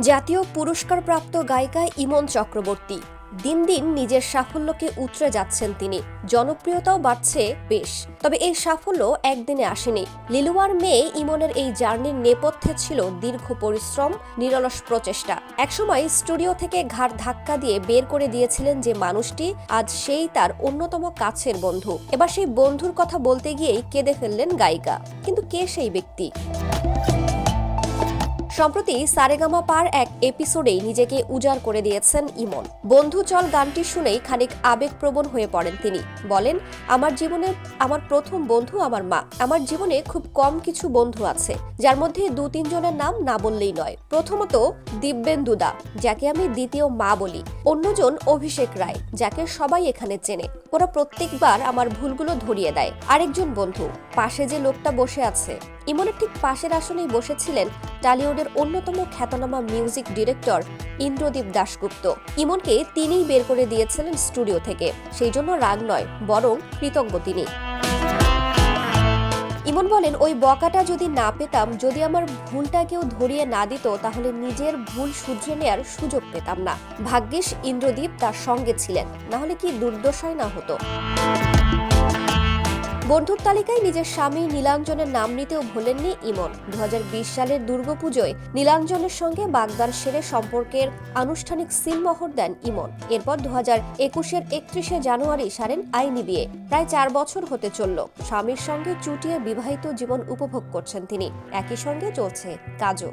জাতীয় পুরস্কারপ্রাপ্ত গায়িকা ইমন চক্রবর্তী। দিন দিন নিজের সাফল্যকে উতরে যাচ্ছেন তিনি। জনপ্রিয়তাও বাড়ছে বেশ। তবে এই সাফল্য একদিনে আসেনি। লিলুয়ার মেয়ে ইমনের এই জার্নির নেপথ্যে ছিল দীর্ঘ পরিশ্রম, নিরলস প্রচেষ্টা। একসময় স্টুডিও থেকে ঘাড় ধাক্কা দিয়ে বের করে দিয়েছিলেন যে মানুষটি, আজ সেই তার অন্যতম কাছের বন্ধু। এবার সেই বন্ধুর কথা বলতে গিয়েই কেঁদে ফেললেন গায়িকা। কিন্তু কে সেই ব্যক্তি? সম্প্রতি সারেগামা পার এক এপিসোডেই নিজেকে উজাড় করে দিয়েছেন ইমন। বন্ধু চল গানটি শুনেই খানিক আবেগপ্রবণ হয়ে পড়েন তিনি। বলেন, আমার জীবনে আমার প্রথম বন্ধু আমার মা। আমার জীবনে খুব কম কিছু বন্ধু আছে, যার মধ্যে দু তিনজনের নাম না বললেই নয়। প্রথমত দিব্যেন্দুদা যাকে আমি দ্বিতীয় মা বলি। অন্যজন অভিষেক রায়, যাকে সবাই এখানে চেনে। ওরা প্রত্যেকবার আমার ভুলগুলো ধরিয়ে দেয়। আরেকজন বন্ধু, পাশে যে লোকটা বসে আছে। ইমনের ঠিক পাশের আসনেই বসেছিলেন টালিউডের অন্যতম খ্যাতনামা মিউজিক ডিরেক্টর ইন্দ্রদীপ দাশগুপ্ত। ইমনকে তিনিই বের করে দিয়েছিলেন স্টুডিও থেকে। সেই জন্য রাগ নয়, বরং কৃতজ্ঞ তিনি। ইমন বলেন, ওই বকাটা যদি না পেতাম, যদি আমার ভুলটা কেউ ধরিয়ে না দিত, তাহলে নিজের ভুল শুধরে নেয়ার সুযোগ পেতাম না। ভাগ্যিস ইন্দ্রদীপ তার সঙ্গে ছিলেন না হলে কি দুর্দশায় না হতো। বন্ধুর তালিকায় নিজের স্বামী নীলাঞ্জনের নাম নিতেও ভোলেননি ইমন। দু হাজার বিশ সালের দুর্গাপুজোয় নীলাঞ্জনের সঙ্গে বাগদান সেরে সম্পর্কের আনুষ্ঠানিক সিলমোহর দেন ইমন। এরপর দু হাজার একুশের একত্রিশে জানুয়ারি সারেন আইনি বিয়ে। প্রায় চার বছর হতে চলল। স্বামীর সঙ্গে চুটিয়ে বিবাহিত জীবন উপভোগ করছেন তিনি। একই সঙ্গে চলছে কাজও।